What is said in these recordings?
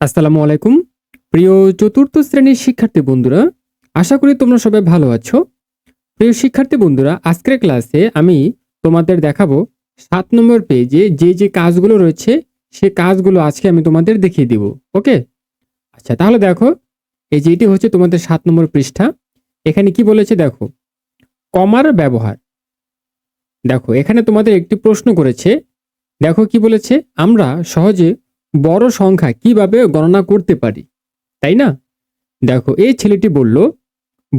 আসসালামু আলাইকুম। প্রিয় চতুর্থ শ্রেণির শিক্ষার্থী বন্ধুরা, আশা করি তোমরা সবাই ভালো আছো। প্রিয় শিক্ষার্থী বন্ধুরা, আজকের ক্লাসে আমি তোমাদের দেখাবো সাত নম্বর পেজে যে যে কাজগুলো রয়েছে, সে কাজগুলো আজকে আমি তোমাদের দেখিয়ে দিব, ওকে? আচ্ছা তাহলে দেখো, এই যে এটি হচ্ছে তোমাদের সাত নম্বর পৃষ্ঠা। এখানে কি বলেছে দেখো, কমার ব্যবহার। দেখো, এখানে তোমাদের একটি প্রশ্ন করেছে। দেখো কি বলেছে, আমরা সহজে বড় সংখ্যা কীভাবে গণনা করতে পারি? তাই না? দেখো, এই ছেলেটি বলল,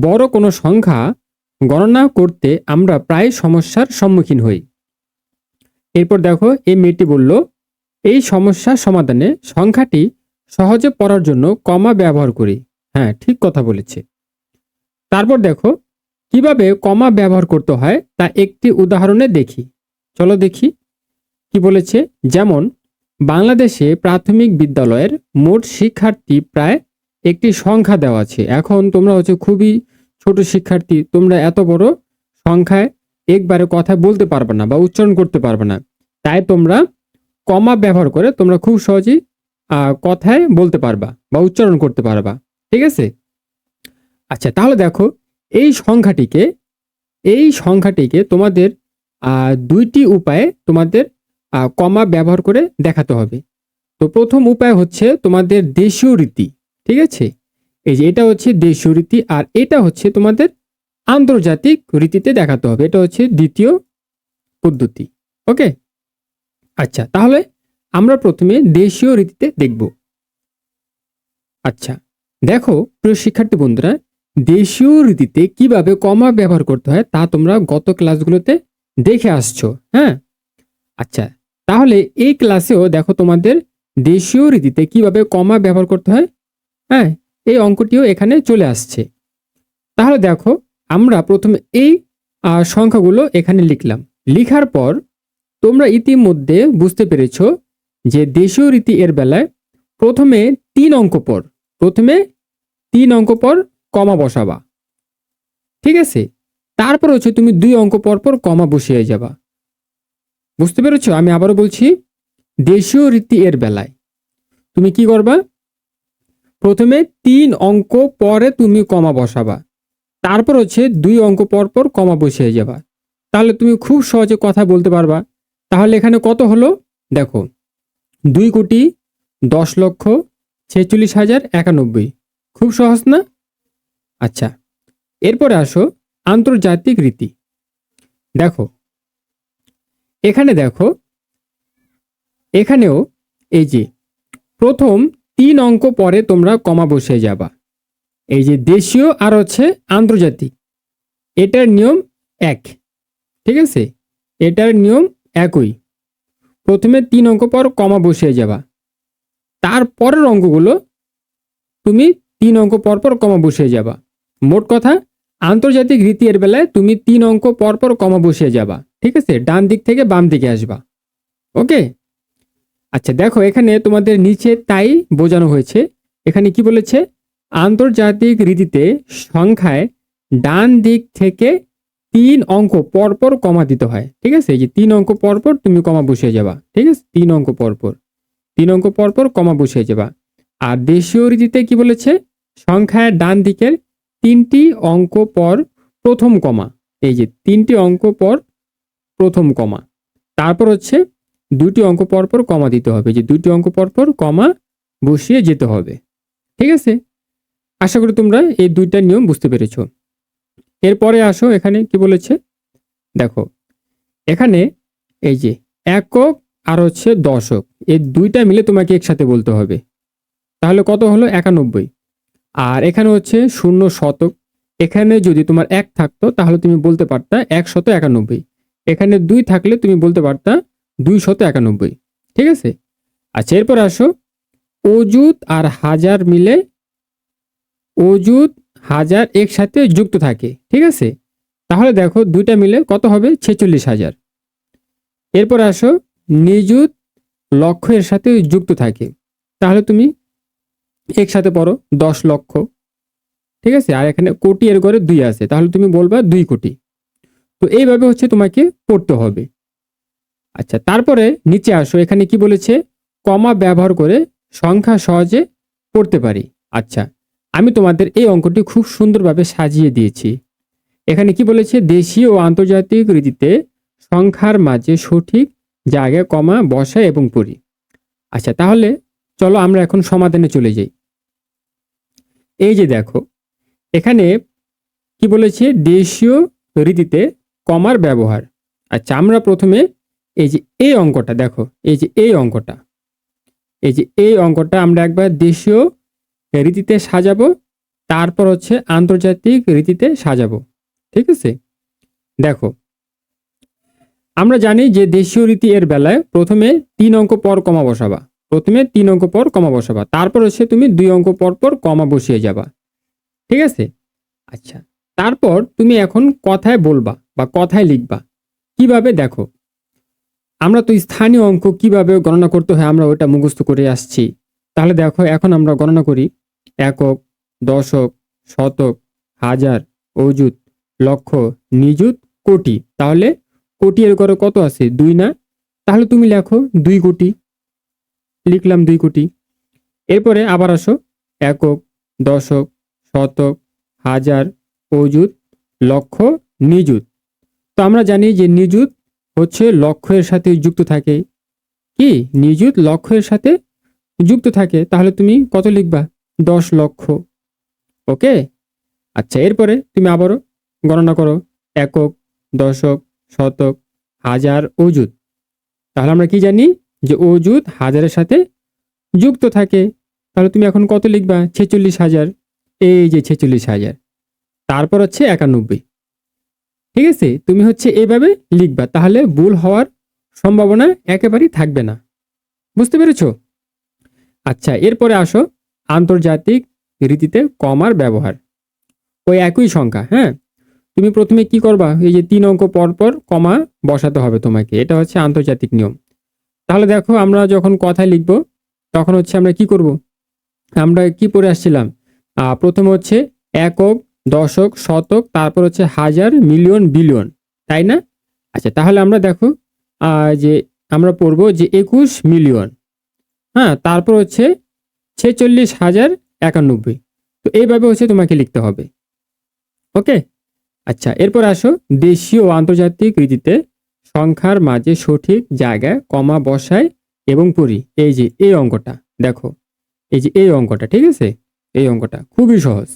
বড় কোনো সংখ্যা গণনা করতে আমরা প্রায় সমস্যার সম্মুখীন হই। এরপর দেখো, এই মেয়েটি বলল, এই সমস্যার সমাধানে সংখ্যাটি সহজে পড়ার জন্য কমা ব্যবহার করি। হ্যাঁ ঠিক কথা বলেছে। তারপর দেখো, কীভাবে কমা ব্যবহার করতে হয় তা একটি উদাহরণে দেখি। চলো দেখি, কি বলেছে? যেমন বাংলাদেশে প্রাথমিক বিদ্যালয়ের মোট শিক্ষার্থী প্রায় একটি সংখ্যা দেওয়া আছে। এখন তোমরা হচ্ছে খুবই ছোট শিক্ষার্থী, তোমরা এত বড় সংখ্যায় একবারে কথা বলতে পারবে না বা উচ্চারণ করতে পারবে না। তাই তোমরা কমা ব্যবহার করে তোমরা খুব সহজেই কথায় বলতে পারবা বা উচ্চারণ করতে পারবা। ঠিক আছে? আচ্ছা তাহলে দেখো, এই সংখ্যাটিকে এই সংখ্যাটিকে তোমাদের দুইটি উপায়ে তোমাদের কমা ব্যবহার করে দেখাতে হবে। তো প্রথম উপায় হচ্ছে তোমাদের দেশীয় রীতি, ঠিক আছে? এই যে এটা হচ্ছে দেশীয় রীতি আর এটা হচ্ছে তোমাদের আন্তর্জাতিক রীতিতে দেখাতে হবে। এটা হচ্ছে দ্বিতীয় পদ্ধতি, ওকে? আচ্ছা তাহলে আমরা প্রথমে দেশীয় রীতিতে দেখব। আচ্ছা দেখো, প্রিয় শিক্ষার্থী বন্ধুরা, দেশীয় রীতিতে কীভাবে কমা ব্যবহার করতে হয় তা তোমরা গত ক্লাসগুলোতে দেখে আসছো হ্যাঁ? আচ্ছা তাহলে এই ক্লাসেও দেখো তোমাদের দেশীয় রীতিতে কীভাবে কমা ব্যবহার করতে হয় হ্যাঁ? এই অঙ্কটিও এখানে চলে আসছে। তাহলে দেখো, আমরা প্রথমে এই সংখ্যাগুলো এখানে লিখলাম। লিখার পর তোমরা ইতিমধ্যে বুঝতে পেরেছ যে দেশীয় রীতি এর বেলায় প্রথমে তিন অঙ্ক পর প্রথমে তিন অঙ্ক পর কমা বসাবা। ঠিক আছে? তারপর হচ্ছে তুমি দুই অঙ্ক পর পর কমা বসিয়ে যাবা। বুঝতে পেরেছ? আমি আবারও বলছি, দেশীয় রীতি এর বেলায়। তুমি কি করবা? প্রথমে তিন অঙ্ক পরে তুমি কমা বসাবা। তারপর হচ্ছে দুই অঙ্ক পর পর কমা বসিয়ে যাবা। তাহলে তুমি খুব সহজে কথা বলতে পারবা। তাহলে এখানে কত হলো? দেখো, দুই কোটি দশ লক্ষ ছেচল্লিশ হাজার একানব্বই। খুব সহজ না? আচ্ছা এরপরে আসো আন্তর্জাতিক রীতি। দেখো এখানে দেখো, এখানেও এই যে, প্রথম তিন অঙ্ক পরে তোমরা কমা বসে যাবা। এই যে দেশীয় আর হচ্ছে আন্তর্জাতিক, এটার নিয়ম এক, ঠিক আছে? এটার নিয়ম একই। প্রথমে তিন অঙ্ক পর কমা বসিয়ে যাবা। তারপরের অঙ্কগুলো তুমি তিন অঙ্ক পর পর কমা বসিয়ে যাবা। মোট কথা আন্তর্জাতিক রীতি এর বেলায় তুমি তিন অঙ্ক পর পর কমা বসিয়ে যাবা, ঠিক আছে? ডান দিক থেকে বাম দিকে আসবা ওকে আচ্ছা দেখো, এখানে তোমাদের নিচে তাই বোঝানো হয়েছে। এখানে কি বলেছে? আন্তর্জাতিক রীতিতে সংখ্যায় ডান দিক থেকে তিন অঙ্ক পরপর কমা দিতে হয়, ঠিক আছে? এই যে তিন অঙ্ক পরপর তুমি কমা বসিয়ে যাবা, ঠিক আছে? তিন অঙ্ক পরপর, তিন অঙ্ক পরপর কমা বসিয়ে যাবা। আর দেশীয় রীতিতে কি বলেছে? সংখ্যায় ডান দিকের তিনটি অঙ্ক পর প্রথম কমা। এই যে তিনটি অঙ্ক পর প্রথম কমা। তারপর হচ্ছে দুটি অঙ্ক পরপর কমা দিতে হবে। যে দুটি অঙ্ক পরপর কমা বসিয়ে যেতে হবে। ঠিক আছে? আশা করি তোমরা এই দুইটা নিয়ম বুঝতে পেরেছ। এরপরে আসো এখানে কি বলেছে? দেখো, এখানে এই যে একক আর হচ্ছে দশক, এই দুইটা মিলে তোমাকে একসাথে বলতে হবে। তাহলে কত হলো? একানব্বই। আর এখানে হচ্ছে শূন্য শতক। এখানে যদি তোমার এক থাকতো, তাহলে তুমি বলতে পারতা একশত একানব্বই। এখানে দুই থাকলে তুমি বলতে পারতা দুই শত একানব্বই। ঠিক আছে? আচ্ছা এরপর আসো। অজুত আর হাজার মিলে অজুত হাজার একসাথে যুক্ত থাকে। ঠিক আছে? তাহলে দেখো দুইটা মিলে কত হবে? ছেচল্লিশ হাজার। এরপর আসো। নিযুত লক্ষ এর সাথে যুক্ত থাকে। তাহলে তুমি একসাথে পড়ো, দশ লক্ষ। ঠিক আছে? আর এখানে কোটি এর ঘরে দুই আছে। তাহলে তুমি বলবা দুই কোটি। তো এইভাবে হচ্ছে তোমাকে পড়তে হবে। আচ্ছা তারপরে নিচে আসো। এখানে কি বলেছে? কমা ব্যবহার করে সংখ্যা সহজে পড়তে পারি। আচ্ছা আমি তোমাদের এই অঙ্কটি খুব সুন্দরভাবে সাজিয়ে দিয়েছি। এখানে কি বলেছে? দেশীয় ও আন্তর্জাতিক রীতিতে সংখ্যার মাঝে সঠিক জায়গায় কমা বসা এবং পড়ি। আচ্ছা তাহলে চলো আমরা এখন সমাধানে চলে যাই। এই যে দেখো, এখানে কি বলেছে? দেশীয় রীতিতে কমার ব্যবহার। আচ্ছা আমরা প্রথমে এই যে এই অঙ্কটা, দেখো, এই যে এই অঙ্কটা, এই যে এই অঙ্কটা আমরা একবার দেশীয় রীতিতে সাজাবো, তারপর হচ্ছে আন্তর্জাতিক রীতিতে সাজাবো, ঠিক আছে? দেখো, আমরা জানি যে দেশীয় রীতি এর বেলায় প্রথমে তিন অঙ্ক পর কমা বসাবা। প্রথমে তিন অঙ্ক পর কমা বসাবা। তারপর হচ্ছে তুমি দুই অঙ্ক পর পর কমা বসিয়ে যাবা। ঠিক আছে? আচ্ছা তারপর তুমি এখন কথায় বলবা বা কথায় লিখবা। কীভাবে? দেখো, আমরা তো স্থানীয় অঙ্ক কীভাবে গণনা করতে হয় আমরা ওটা মুখস্থ করে আসছি। তাহলে দেখো, এখন আমরা গণনা করি। একক, দশক, শতক, হাজার, অযুত, লক্ষ, নিযুত, কোটি। তাহলে কোটি এর করে কত আছে? দুই না? তাহলে তুমি লেখো দুই কোটি। লিখলাম দুই কোটি। এরপরে আবার আসো, একক, দশক, শতক, হাজার, অযুত, লক্ষ, নিযুত। তো আমরা জানি যে নিযুত হচ্ছে লক্ষ্যের সাথে যুক্ত থাকে। কি? নিযুত লক্ষ্যের সাথে যুক্ত থাকে। তাহলে তুমি কত লিখবা? দশ লক্ষ। ওকে? আচ্ছা এরপরে তুমি আবারও গণনা করো। একক, দশক, শতক, হাজার, অযুত। তাহলে আমরা কি জানি? যে অযুত হাজারের সাথে যুক্ত থাকে, তাহলে তুমি এখন কত লিখবা? ছেচল্লিশ হাজার। এই যে ছেচল্লিশ হাজার। তারপর হচ্ছে একানব্বই। ঠিক আছে? তুমি হচ্ছে এভাবে লিখবা, তাহলে ভুল হওয়ার সম্ভাবনা একেবারেই থাকবে না। বুঝতে পেরেছ? আচ্ছা এরপরে আসো আন্তর্জাতিক রীতিতে কমার ব্যবহার। ওই একই সংখ্যা হ্যাঁ? তুমি প্রথমে কি করবা? এই যে তিন অঙ্ক পর পর কমা বসাতে হবে তোমাকে। এটা হচ্ছে আন্তর্জাতিক নিয়ম। তাহলে দেখো আমরা যখন কথায় লিখব, তখন হচ্ছে আমরা কি করব? আমরা কি পড়ে আসছিলাম? প্রথমে হচ্ছে একক, দশক, শতক, তারপর হচ্ছে হাজার, মিলিয়ন, বিলিয়ন, তাই না? আচ্ছা তাহলে আমরা দেখো যে আমরা পড়ব যে একুশ মিলিয়ন হ্যাঁ তারপর হচ্ছে ছেচল্লিশ হাজার একানব্বই, তো এইভাবে হচ্ছে তোমাকে লিখতে হবে, ওকে? আচ্ছা এরপর আসো দেশীয় ও আন্তর্জাতিক রীতিতে সংখ্যার মাঝে সঠিক জায়গায় কমা বসাই এবং পড়ি এই যে এই অঙ্কটা, দেখো, এই যে এই অঙ্কটা, ঠিক আছে? এই অঙ্কটা খুবই সহজ।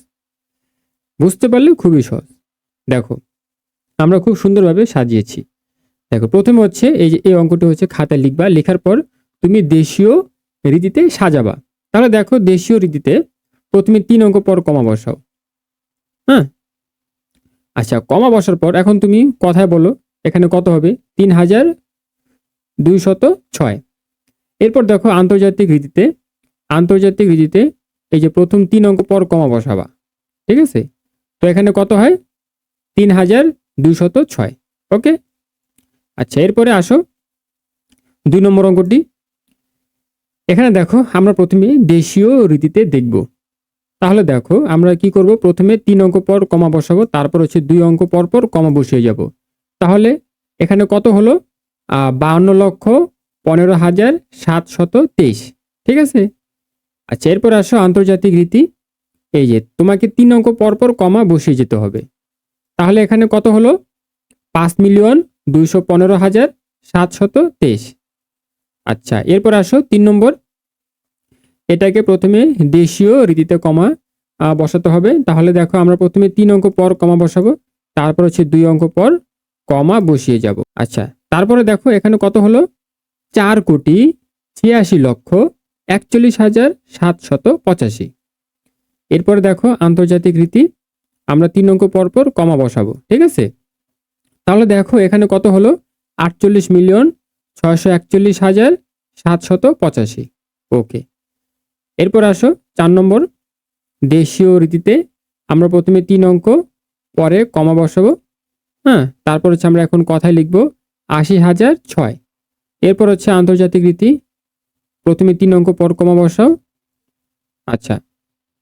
বুঝতে পারলে খুবই সহজ। দেখো, আমরা খুব সুন্দরভাবে সাজিয়েছি। দেখো, প্রথমে হচ্ছে এই যে এই অঙ্কটি হচ্ছে খাতায় লিখবা। লেখার পর তুমি দেশীয় রীতিতে সাজাবা। তাহলে দেখো, দেশীয় রীতিতে প্রথমে তিন অঙ্ক পর কমা বসাও। হ্যাঁ? আচ্ছা কমা বসার পর এখন তুমি কথায় বলো এখানে কত হবে? তিন হাজার দুইশত ছয়। এরপর দেখো আন্তর্জাতিক রীতিতে আন্তর্জাতিক রীতিতে এই যে প্রথম তিন অঙ্ক পর কমা বসাবা, ঠিক আছে? তো এখানে কত হয়? তিন হাজার দুইশত ছয়। ওকে? আচ্ছা এরপরে আসো দুই নম্বর অঙ্কটি। এখানে দেখো আমরা প্রথমে দেশীয় রীতিতে দেখব। তাহলে দেখো আমরা কি করব? প্রথমে তিন অঙ্ক পর কমা বসাবো, তারপর হচ্ছে দুই অঙ্ক পর পর কমা বসিয়ে যাব। তাহলে এখানে কত হলো? বাহান্ন লক্ষ পনেরো হাজার সাতশত তেইশ। ঠিক আছে? আচ্ছা এরপর আসো আন্তর্জাতিক রীতি। এই যে, তোমাকে তিন অঙ্ক পর পর কমা বসিয়ে যেতে হবে। তাহলে এখানে কত হলো? পাঁচ মিলিয়ন দুইশো পনেরো হাজার সাতশত তেইশ। আচ্ছা এরপর আসো তিন নম্বর। এটাকে প্রথমে দেশীয় রীতিতে কমা বসাতে হবে। তাহলে দেখো আমরা প্রথমে তিন অঙ্ক পর কমা বসাবো, তারপর হচ্ছে দুই অঙ্ক পর কমা বসিয়ে যাব। আচ্ছা তারপরে দেখো এখানে কত হলো? চার কোটি ছিয়াশি লক্ষ একচল্লিশ হাজার সাতশত পঁচাশি। এরপরে দেখো আন্তর্জাতিক রীতি, আমরা তিন অঙ্ক পর পর কমা বসাবো, ঠিক আছে? তাহলে দেখো এখানে কত হলো? আটচল্লিশ মিলিয়ন ছয়শো একচল্লিশ হাজার সাতশত পঁচাশি। ওকে। এরপর আসো চার নম্বর, দেশীয় রীতিতে আমরা প্রথমে তিন অঙ্ক পরে কমা বসাবো। হ্যাঁ তারপর হচ্ছে আমরা এখন কথায় লিখব আশি হাজার ছয়। এরপর হচ্ছে আন্তর্জাতিক রীতি, প্রথমে তিন অঙ্ক পর কমা বসাও। আচ্ছা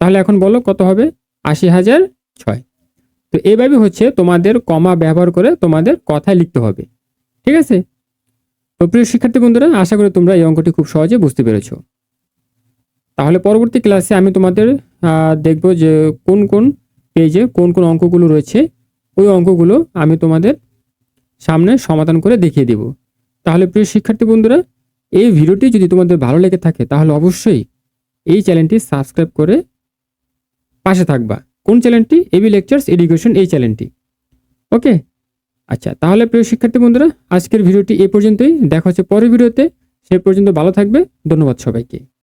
তাহলে এখন বলো কত হবে? আশি হাজার ছয়। তো এইভাবে হচ্ছে তোমাদের কমা ব্যবহার করে তোমাদের কথায় লিখতে হবে, ঠিক আছে? তো প্রিয় শিক্ষার্থী বন্ধুরা, আশা করি তোমরা এই অঙ্কটি খুব সহজে বুঝতে পেরেছ। তাহলে পরবর্তী ক্লাসে আমি তোমাদের দেখব যে কোন কোন পেজে কোন কোন অঙ্কগুলো রয়েছে ওই অঙ্কগুলো আমি তোমাদের সামনে সমাধান করে দেখিয়ে দেব। তাহলে প্রিয় শিক্ষার্থী বন্ধুরা, এই ভিডিওটি যদি তোমাদের ভালো লেগে থাকে, তাহলে অবশ্যই এই চ্যানেলটি সাবস্ক্রাইব করে পাশে থাকবা। কোন চ্যানেলটি? এবি লেকচার্স এডুকেশন, এই চ্যানেলটি। ওকে? আচ্ছা তাহলে প্রিয় শিক্ষার্থী বন্ধুরা, আজকের ভিডিওটি এ পর্যন্তই। দেখা হচ্ছে পরের ভিডিওতে। সে পর্যন্ত ভালো থাকবে। ধন্যবাদ সবাইকে।